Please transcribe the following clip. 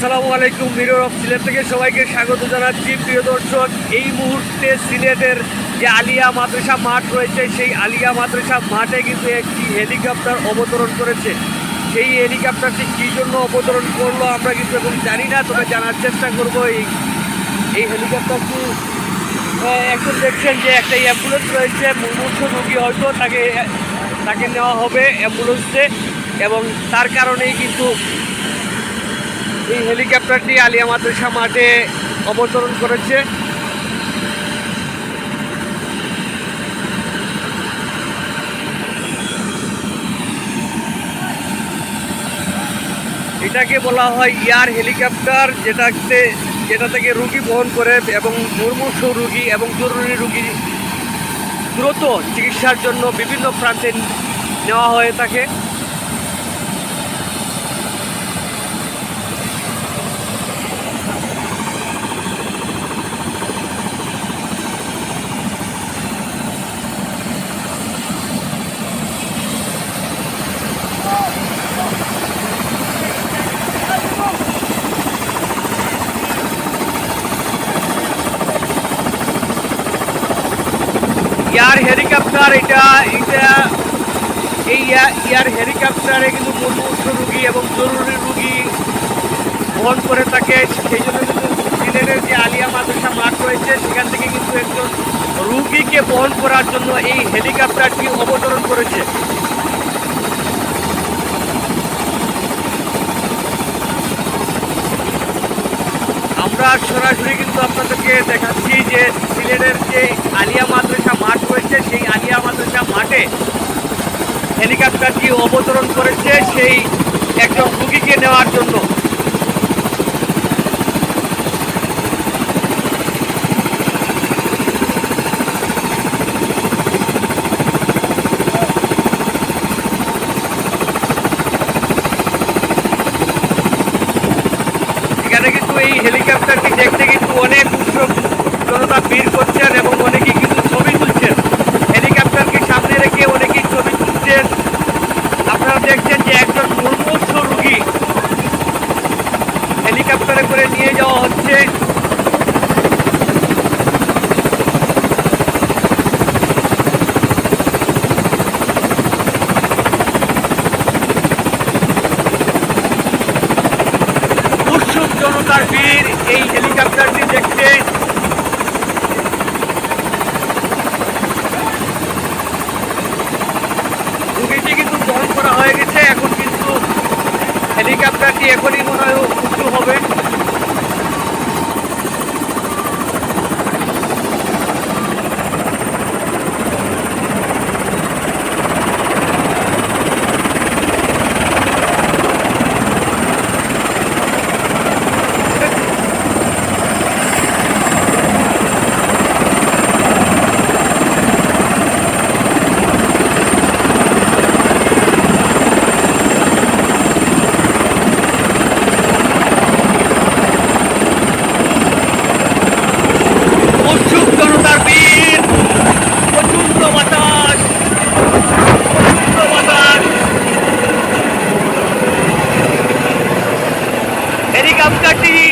আসসালামু আলাইকুম mirror of Sylhet থেকে সবাইকে স্বাগত জানাচ্ছি। প্রিয় দর্শক, এই মুহূর্তে সিলেটের যে আলিয়া মাদ্রাসা মাঠ রয়েছে, সেই আলিয়া মাদ্রাসা মাঠে কিন্তু একটি হেলিকপ্টার অবতরণ করেছে। সেই হেলিকপ্টারটি কী জন্য অবতরণ করল আমরা কিন্তু এখন জানি না, তবে জানার চেষ্টা করব এই এই হেলিকপ্টারটি এখন দেখছেন যে একটা অ্যাম্বুলেন্স রয়েছে মুমূর্ষ রোগী হয়তো তাকে তাকে নেওয়া হবে অ্যাম্বুলেন্সে এবং তার কারণেই কিন্তু এই হেলিকপ্টারটি আলিয়া মাদ্রাসা মাঠে অবতরণ করেছে। এটাকে বলা হয় ইয়ার হেলিকপ্টার, যেটাতে যেটা থেকে রুগী বহন করে এবং মুমূর্ষ রুগী এবং জরুরি রুগী দ্রুত চিকিৎসার জন্য বিভিন্ন প্রান্তে নেওয়া হয়ে থাকে। এয়ার হেলিকপ্টার, এটা এটা, এই এয়া- এয়ার হেলিকপ্টারে কিন্তু মুমূর্ষ রুগী এবং জরুরি রুগী বহন করে থাকে। সেই জন্য কিন্তু সিলেটের যে আলিয়া মাদ্রাসা মাঠ রয়েছে, সেখান থেকে কিন্তু একজন রুগীকে বহন করার জন্য এই হেলিকপ্টারটি অবতরণ করেছে। আমরা সরাসরি কিন্তু আপনাদেরকে দেখাচ্ছি যে সিলেটের যে আলিয়া মাদ্রাসা মাঠ রয়েছে সেই আলিয়া মাদ্রাসা মাঠে হেলিকপ্টারটি অবতরণ করেছে সেই একজন রুগীকে নেওয়ার জন্য। দেখছেন যে একজন দুর্মুষ রুগী হেলিকপ্টারে করে নিয়ে যাওয়া হচ্ছে। উৎসুক জনতার ভিড় এই হেলিকপ্টারটি দেখতে। এখনই মনে হয় উঁচু হবে। up 30